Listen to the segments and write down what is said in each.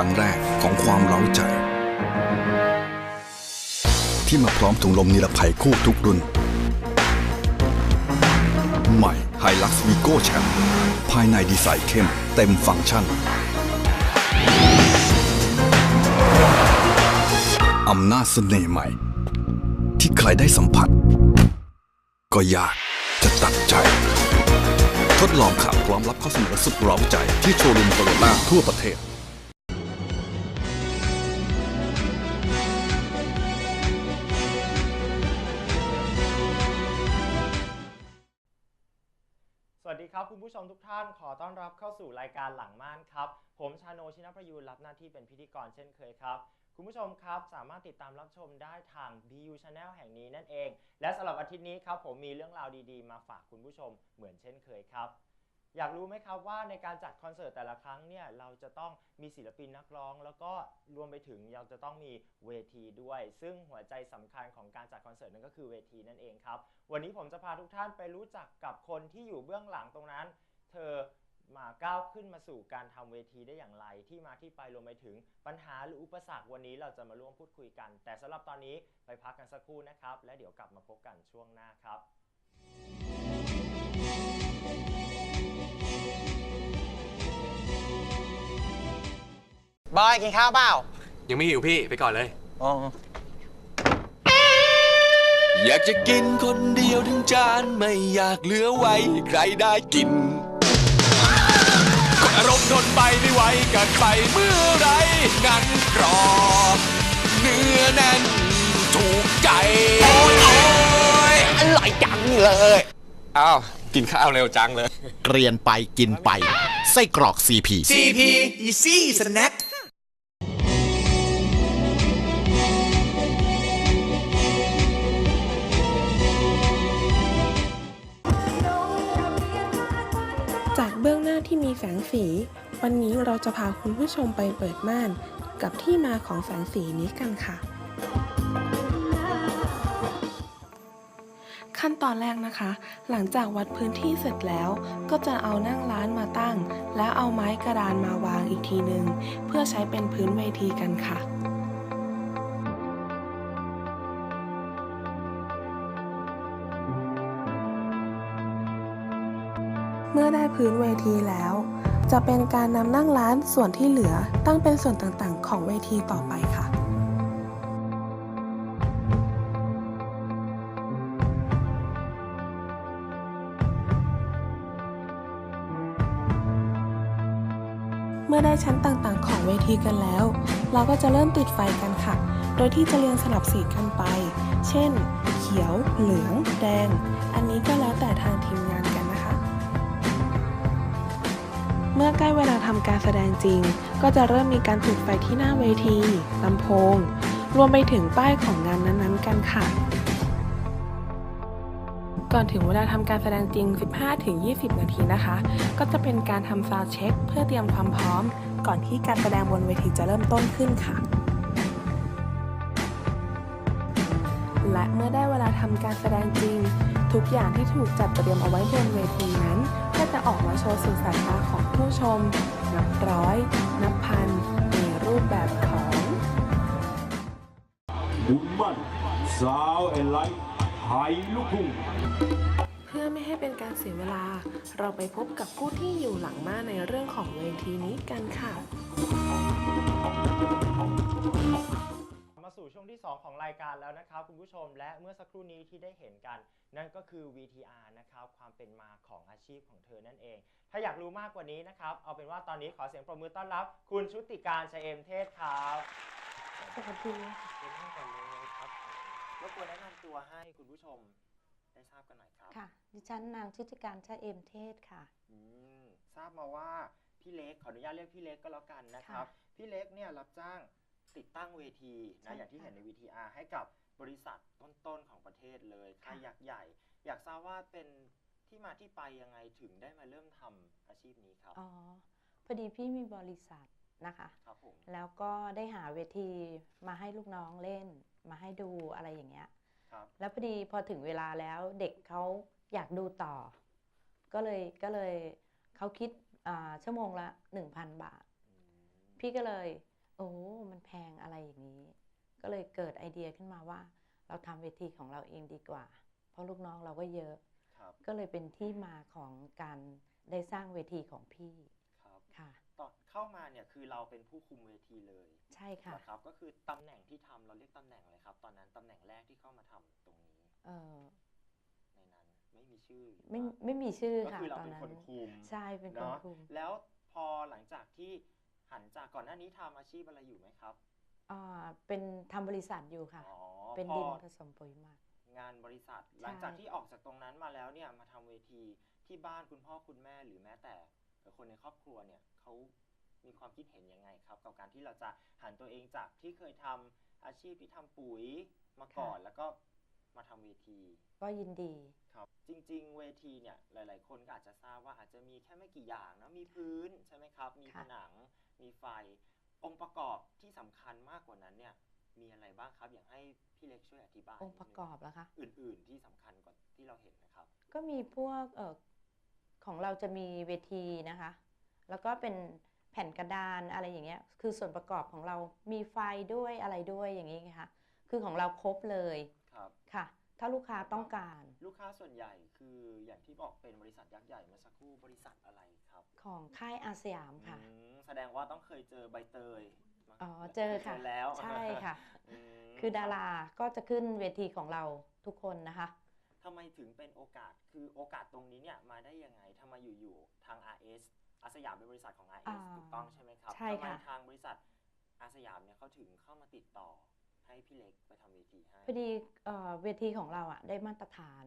ครั้งแรกของความเร้าใจ ที่มาพร้อมถุงลมนิรภัยคู่ทุกรุ่น ใหม่ h i l u x v i g o Champ ภายในดีไซน์เข้มเต็มฟังก์ชันอำนาจเสน่ห์ใหม่ ที่ใครได้สัมผัส ก็ยากจะตัดใจ ทดลองขับพร้อมรับข้อเสนอสุดร้าใจที่โชว์รูมโตโยต้าทั่วประเทศ วัสดีครับ คุณผู้ชมทุกท่านขอต้อนรับเข้าสู่รายการหลังม่านครับ ผมชาโนชินประยูรรับหน้าที่เป็นพิธีกรเช่นเคยครับ คุณผู้ชมครับสามารถติดตามรับชมได้ทาง BU Channel แห่งนี้นั่นเอง และสำหรับอาทิตย์นี้ครับผมมีเรื่องราวดีๆ มาฝากคุณผู้ชมเหมือนเช่นเคยครับ อยากรู้ไหมครับว่าในการจัดคอนเสิร์ตแต่ละครั้งเนี่ยเราจะต้องมีศิลปินนักร้อง แล้วก็รวมไปถึงเราจะต้องมีเวทีด้วย ซึ่งหัวใจสำคัญของการจัดคอนเสิร์ตนั่นก็คือเวทีนั่นเองครับ วันนี้ผมจะพาทุกท่านไปรู้จักกับคนที่อยู่เบื้องหลังตรงนั้น เธอมาก้าวขึ้นมาสู่การทำเวทีได้อย่างไร ที่มาที่ไปรวมไปถึงปัญหาหรืออุปสรรควันนี้เราจะมาร่วมพูดคุยกัน แต่สำหรับตอนนี้ไปพักกันสักครู่นะครับ และเดี๋ยวกลับมาพบกันช่วงหน้าครับ บอยกินข้าวเปล่า ยังไม่หิวพี่ไปก่อนเลย อ๋อ อยากจะกินคนเดียวทั้งจานไม่อยากเหลือไว้ให้ใครได้กินก็อารมณ์ทนไปไม่ไหวกันไปเมื่อไรงั้นรอเนื้อแน่นถูกใจ โอ้ยโอ้ยอร่อยจังเลย อ้าว กินข้าวเร็วจังเลย เกรียนไปกินไป ไส้กรอกซีพี CP Easy Snack จากเบื้องหน้าที่มีแสงสี วันนี้เราจะพาคุณผู้ชมไปเปิดม่าน กับที่มาของแสงสีนี้กันค่ะ ขั้นตอนแรกนะคะ หลังจากวัดพื้นที่เสร็จแล้ว ก็จะเอานั่งร้านมาตั้ง แล้วเอาไม้กระดานมาวางอีกทีหนึ่งเพื่อใช้เป็นพื้นเวทีกันค่ะเมื่อได้พื้นเวทีแล้ว จะเป็นการนำนั่งร้านส่วนที่เหลือตั้งเป็นส่วนต่างๆ ของเวทีต่อไปค่ะ ได้ชั้นต่างๆ ของเวทีกันแล้ว เราก็จะเริ่มติดไฟกันค่ะ โดยที่จะเรียงสลับสีกันไป เช่น เขียว เหลือง แดง อันนี้ก็แล้วแต่ทางทีมงานกันนะคะ เมื่อใกล้เวลาทำการแสดงจริง ก็จะเริ่มมีการติดไฟที่หน้าเวทีลำโพง รวมไปถึงป้ายของงานนั้นๆ กันค่ะ ก่อนถึงเวลาทำการแสดงจริง 15-20 นาทีนะคะ ก็จะเป็นการทำซาวเช็ค เพื่อเตรียมความพร้อม ก่อนที่การแสดงบนเวทีจะเริ่มต้นขึ้นค่ะ และเมื่อได้เวลาทำการแสดงจริง ทุกอย่างที่ถูกจัดเตรียมเอาไว้บนเวทีนั้น ก็จะออกมาโชว์สู่สายตาของผู้ชม นับร้อย นับพันในรูปแบบของบุญมั่นสาวเอ็น ไลท์ไทยลูกทุ่ง เพื่อไม่ให้เป็นการเสียเวลา เราไปพบกับผู้ที่อยู่หลังม่านในเรื่องของเวทีนี้กันค่ะ มาสู่ช่วงที่ 2 ของรายการแล้วนะครับคุณผู้ชมและเมื่อสักครู่นี้ที่ได้เห็นกัน นั่นก็คือ VTR นะครับความเป็นมาของอาชีพของเธอนั่นเอง ถ้าอยากรู้มากกว่านี้นะครับ เอาเป็นว่าตอนนี้ขอเสียงปรบมือต้อนรับ คุณชุติการชัยเอมเทศครับ สวัสดีเป็นให้ก่อนเลยค รับผมรบกวนแนะนำตัวให้คุณผู้ชมได้ทราบกันหน่อยครับ ค่ะ ดิฉันนางชุติการชะเอมเทศค่ะ อืมทราบมาว่าพพี่เล็กขออนุญาตเรียกพี่เล็กก็แล้วกันนะครับ พี่เล็กเนี่ยรับจ้างติดตั้งเวทีใช่นะอย่างที่ค่ะ เห็นใน VTR ให้กับบริษัทต้นๆของประเทศเลยค่ายค่ะยักษ์ใหญ่ อยากทราบว่าเป็นที่มาที่ไปยังไงถึงได้มาเริ่มทำอาชีพนี้ครับ อ๋อ พอดีพี่มีบริษัทนะคะ ครับผม แล้วก็ได้หาเวทีมาให้ลูกน้องเล่น มาให้ดูอะไรอย่างเงี้ยครับแล้วพอดีพอถึงเวลาแล้วเด็กเขาอยากดูต่อ ก็เลยก็เลยเขาคิดอ่าชั่วโมงละ 1,000 บาทอืมพี่ก็เลย โอ้มันแพงอะไรอย่างนี้ ก็เลยเกิดไอเดียขึ้นมาว่า เราทำเวทีของเราเองดีกว่า เพราะลูกน้องเราก็เยอะครับก็เลยเป็นที่มาของการได้สร้างเวทีของพี่ครับค่ะตอนเข้ามาเนี่ยคือเราเป็นผู้คุมเวทีเลย ใช่ค่ะนะครับก็คือตำแหน่งที่ทำเราเรียกตำแหน่งอะไรครับ ตอนนั้นตำแหน่งแรกที่เข้ามาทำตรงนี้ เออในนั้นไม่มีชื่อหรือไม่ว่าไม่มีชื่อก็ค่ะคือเราตอนเป็นนั้นคนคุม ใช่เป็นคนเนาะคุมแล้วพอหลังจากที่หันจากก่อนหน้านี้ทำอาชีพอะไรอยู่ไหมครับอ่าเป็นทำบริษัทอยู่ค่ะ อ๋อเป็นพอดินผสมปุ๋ยหมัก งานบริษัทใช่หลังจากที่ออกจากตรงนั้นมาแล้วเนี่ยมาทำเวทีที่บ้านคุณพ่อคุณแม่หรือแม้แต่คนในครอบครัวเนี่ยเขามีความคิดเห็นยังไงครับ กับการที่เราจะหันตัวเองจากที่เคยทำอาชีพที่ทำปุ๋ย มาก่อนแล้วก็มาทำเวที ก็ยินดี ครับจริงๆ เวทีเนี่ยหลาย ๆ คนก็อาจจะทราบว่าอาจจะมีแค่ไม่กี่อย่างนะมีพื้นใช่ไหมครับ มีผค่ะ นัง มีไฟ องค์ประกอบที่สำคัญมากกว่านั้นเนี่ยมีอะไรบ้างครับ อยากให้พี่เล็กช่วยอธิบายองค์ประกอบแล้วคะอื่น ๆ ที่สำคัญกว่าที่เราเห็นนะครับ ก็มีพวกเออของเราจะมีเวทีนะคะ แล้วก็เป็นแผ่นกระดานอะไรอย่างเงี้ย คือส่วนประกอบของเรามีไฟด้วยอะไรด้วยอย่างนี้ค่ะ คือของเราครบเลยครับ ค่ะ ถ้าลูกค้าต้องการ ลูกค้าส่วนใหญ่คืออย่างที่บอกเป็นบริษัทยักษ์ใหญ่เมื่อสักครู่บริษัทอะไรครับของค่ายอาสยามค่ะ อืมแสดงว่าต้องเคยเจอใบเตยมาอ๋อเจอค่ะเจอแล้วใช่ค่ะมคือดาราก็จะขึ้นเวทีของเราทุกคนนะคะ ทำไมถึงเป็นโอกาสคือโอกาสตรงนี้เนี่ยมาได้ยังไงทำไมอยู่ๆทาง RS อาสยามเป็นบริษัทของ RS อ่าถูกต้องใช่ไหมครับใช่ทำไมค่ะทางบริษัทอาสยามเนี่ยเขาถึงเข้ามาติดต่อ ให้พี่เล็กไปทำเวทีให้ พอดีเอ่อเวทีของเราอะได้มาตรฐาน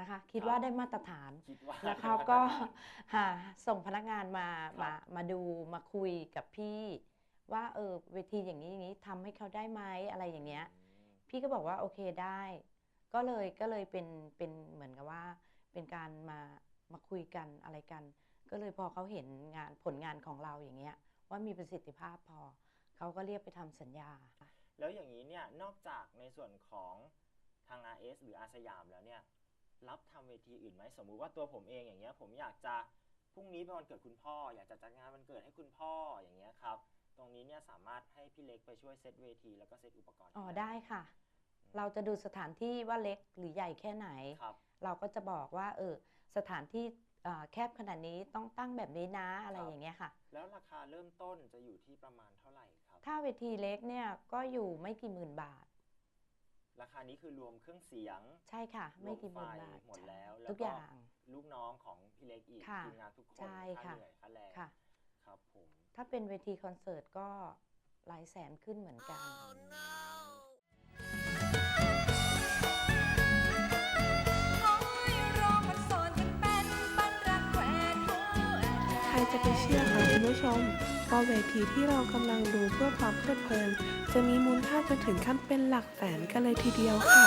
นะคะ คิดครับว่าได้มาตรฐาน คิดว่า แล้วเขาก็ หาส่งพนักงานมามามาดูมาคุยกับพี่ ว่าเออเวทีอย่างนี้อย่างนี้ทำให้เขาได้ไหมอะไรอย่างเงี้ยอืมพี่ก็บอกว่าโอเคได้ ก็เลยก็เลยเป็นเป็นเหมือนกับว่า เป็นการมามาคุยกันอะไรกัน ก็เลยพอเขาเห็นงานผลงานของเราอย่างเงี้ยว่ามีประสิทธิภาพพอเขาก็เรียกไปทำสัญญา แล้วอย่างนี้เนี่ยนอกจากในส่วนของทาง RS หรืออาสยามแล้วเนี่ยรับทำเวทีอื่นไหมสมมุติว่าตัวผมเองอย่างเงี้ยผมอยากจะพรุ่งนี้เป็นวันเกิดคุณพ่อ อยากจะจัดงานวันเกิดให้คุณพ่ออย่างเงี้ยครับตรงนี้เนี่ยสามารถให้พี่เล็กไปช่วยเซตเวทีแล้วก็เซตอุปกรณ์อ๋อให้ได้ค่ะ เราจะดูสถานที่ว่าเล็กหรือใหญ่แค่ไหนครับเราก็จะบอกว่าเออสถานที่อ่าแคบขนาดนี้ต้องตั้งแบบนี้นะอะไรครับอย่างเงี้ยค่ะ แล้วราคาเริ่มต้นจะอยู่ที่ประมาณเท่าไหร่ครับ ถ้าเวทีเล็กเนี่ยก็อยู่ไม่กี่หมื่นบาท ราคานี้คือรวมเครื่องเสียงใช่ค่ะรวไม่กี่หมื่นบาทไฟหมดแล้วใช่แล้วทุกก็อย่างลูกน้องของพี่เล็กอีกค่ะทีมงานทุกคนใช่ค่าค่ะเหนื่อยค่าแรงค่ะครับผมถ้าเป็นเวทีคอนเสิร์ตก็หลายแสนขึ้นเหมือนกันใครจะไปเชื่อคะคุณผู้ชม ว่าเวทีที่เรากำลังดูเพื่อความเพลิดเพลิน จะมีมูลค่าจนถึงขั้นเป็นหลักแสนกันเลยทีเดียวค่ะ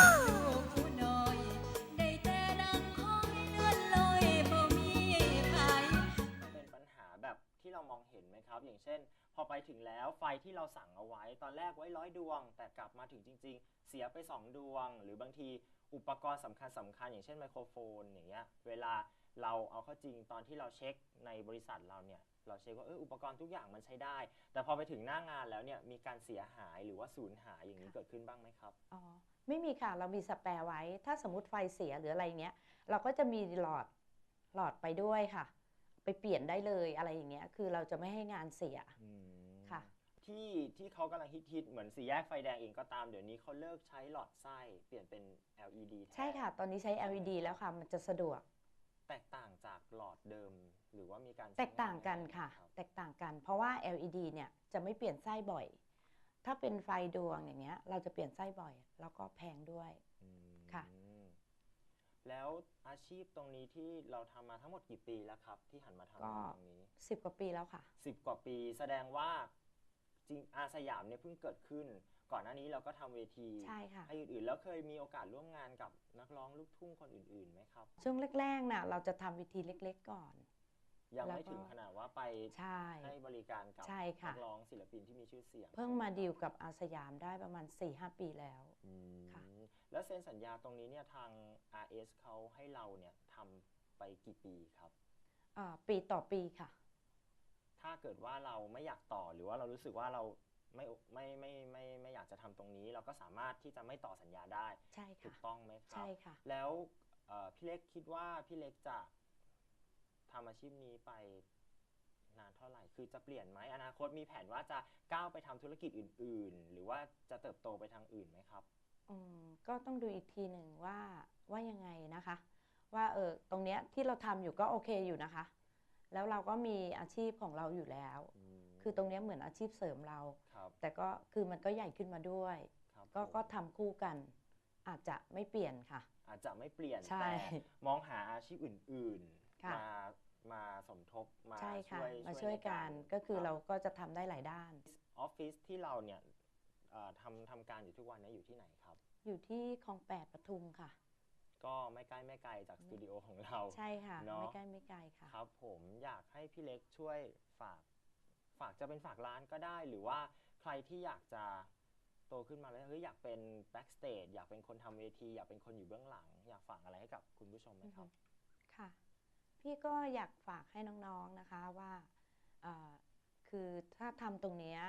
เป็นปัญหาแบบที่เรามองเห็นไหมครับอย่างเช่น พอไปถึงแล้วไฟที่เราสั่งเอาไว้ตอนแรกไว้ร้อยดวง แต่กลับมาถึงจริง ๆ เสียไป 2 ดวง หรือบางทีอุปกรณ์สำคัญสำคัญอย่างเช่นไมโครโฟนอย่างเงี้ยเวลา เราเอาเข้าจริงตอนที่เราเช็คในบริษัทเราเนี่ยเราเช็คว่าเอออุปกรณ์ทุกอย่างมันใช้ได้ แต่พอไปถึงหน้างานแล้วเนี่ยมีการเสียหายหรือว่าสูญหายอย่างนี้ค่ะเกิดขึ้นบ้างไหมครับอ๋อไม่มีค่ะ เรามีสแปร์ไว้ ถ้าสมมติไฟเสียหรืออะไรเงี้ย เราก็จะมีหลอดหลอดไปด้วยค่ะ ไปเปลี่ยนได้เลยอะไรอย่างเงี้ยคือเราจะไม่ให้งานเสียค่ะ ที่ที่เขากำลังฮิตๆเหมือนสีแยกไฟแดงเองก็ตามเดี๋ยวนี้เขาเลิกใช้หลอดไส้เปลี่ยนเป็น LED แทนใช่ค่ะ ตอนนี้ใช้ LED แล้วค่ะมันจะสะดวก แตกต่างจากหลอดเดิมหรือว่ามีการแตกต่างกันค่ะ รับแตกต่างกัน เพราะว่า LED เนี่ยจะไม่เปลี่ยนไส้บ่อย ถ้าเป็นไฟดวงอย่างเงี้ย เราจะเปลี่ยนไส้บ่อย แล้วก็แพงด้วย อืมค่ะ แล้วอาชีพตรงนี้ที่เราทำมาทั้งหมดกี่ปีแล้วครับ ที่หันมาทำก็ตรงนี้สิบกว่าปีแล้วค่ะ สิบกว่าปีแสดงว่า จริงอาสยามเนี่ยเพิ่งเกิดขึ้น ก่อนหน้านี้เราก็ทำเวทีใช่ค่ะ ให้อื่นๆ แล้วเคยมีโอกาสร่วมงานกับนักร้องลูกทุ่งคนอื่นๆไหมครับ ช่วงแรกๆน่ะเราจะทำวิธีเล็กๆก่อน ยังแล้วไม่ก็ถึงขนาดว่าไปใช่ ให้บริการกับใช่ค่ะ นักร้องศิลปินที่มีชื่อเสียงเพิ่งมาดีลกับอาสยามได้ประมาณ 4-5 ปีแล้ว อืมค่ะ แล้วเซ็นสัญญาตรงนี้เนี่ยทาง RS เขาให้เราเนี่ยทำไปกี่ปีครับ อ่าปีต่อปีค่ะถ้า เกิดว่าเราไม่อยากต่อหรือว่าเรารู้สึกว่าเราไม่ไม่ไม่ไมไม่ไม่อยากจะทำตรงนี้ เราก็สามารถที่จะไม่ต่อสัญญาได้ใช่ถูค่ะกต้องไหมครับใช่ค่ะแล้วเอ่อพี่เล็กคิดว่าพี่เล็กจะทำอาชีพนี้ไปนานเท่าไหร่ คือจะเปลี่ยนไหมอนาคตมีแผนว่าจะก้าวไปทำธุรกิจอื่น ๆ หรือว่าจะเติบโตไปทางอื่นไหมครับอืมก็ต้องดูอีกทีหนึ่งว่าว่ายังไงนะคะ ว่าเออตรงเนี้ยที่เราทำอยู่ก็โอเคอยู่นะคะ แล้วเราก็มีอาชีพของเราอยู่แล้ว คือตรงเนี้ยเหมือนอาชีพเสริมเรา ครับแต่ก็คือมันก็ใหญ่ขึ้นมาด้วย ครับก็ผมก็ทำคู่กัน อาจจะไม่เปลี่ยนค่ะ อาจจะไม่เปลี่ยนใช่แต่มองหาอาชีพอื่นค่ะๆมามาสมทบมาใช่ค่ะ ช่วยมาช่วยในกันก็คือรับเราก็จะทำได้หลายด้าน ออฟฟิศที่เราเนี่ยเอ่อทำทำการอยู่ทุกวันนี้อยู่ที่ไหนครับ อยู่ที่คลองแปดปทุมค่ะ ก็ไม่ใกล้ไม่ไกลจากสตูดิโอของเราใช่ค่ะ เนอะไม่ใกล้ไม่ไกลค่ะ ครับผมอยากให้พี่เล็กช่วยฝาก ฝากจะเป็นฝากร้านก็ได้ หรือว่าใครที่อยากจะโตขึ้นมาแล้วเฮ้ยอยากเป็นแบ็กสเตจอยากเป็นคนทำเวที อยากเป็นคนอยู่เบื้องหลัง อยากฝากอะไรให้กับคุณผู้ชมไหมครับ ค่ะ พี่ก็อยากฝากให้น้องๆนะคะว่าเอ่อคือถ้าทำตรงเนี้ย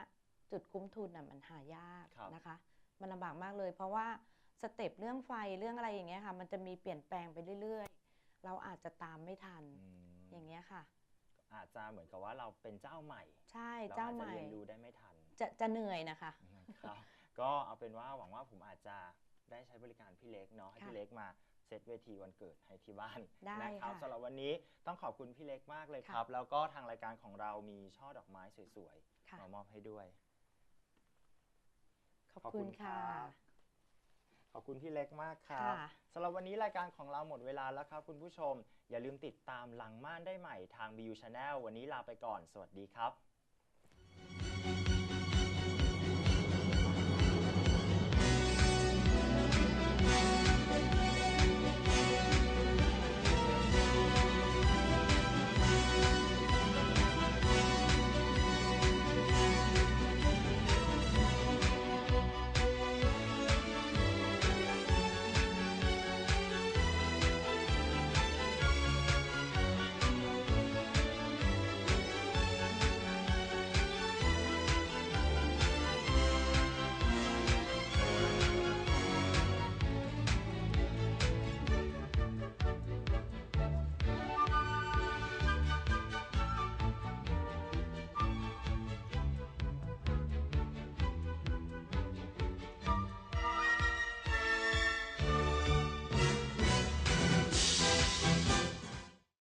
จุดคุ้มทุนน่ะมันหายากครับ นะคะ มันลำบากมากเลย เพราะว่า สเต็ปเรื่องไฟเรื่องอะไรอย่างเงี้ยค่ะ มันจะมีเปลี่ยนแปลงไปเรื่อย ๆ เราอาจจะตามไม่ทันอืมอย่างเงี้ยค่ะ อาจจะเหมือนกับว่าเราเป็นเจ้าใหม่ใช่เราเจ้าอาจใหจะม่เรียนรู้ได้ไม่ทัน จะจะเหนื่อยนะคะครับก็เอาเป็นว่าหวังว่าผมอาจจะได้ใช้บริการพี่เล็กเนาะให้ค่ะพี่เล็กมาเซตเวทีวันเกิดให้ที่บ้านได้นะครับค่ะสำหรับวันนี้ต้องขอบคุณพี่เล็กมากเลยค่ะครับ แล้วก็ทางรายการของเรามีช่อดอกไม้สวยค่ะๆมามอบให้ด้วย ขอบคุณค่ะรับ ขอบคุณพี่เล็กมากครับค่ะ สำหรับวันนี้รายการของเราหมดเวลาแล้วครับ คุณผู้ชม อย่าลืมติดตามหลังม่านได้ใหม่ทาง BU Channel วันนี้ลาไปก่อน สวัสดีครับ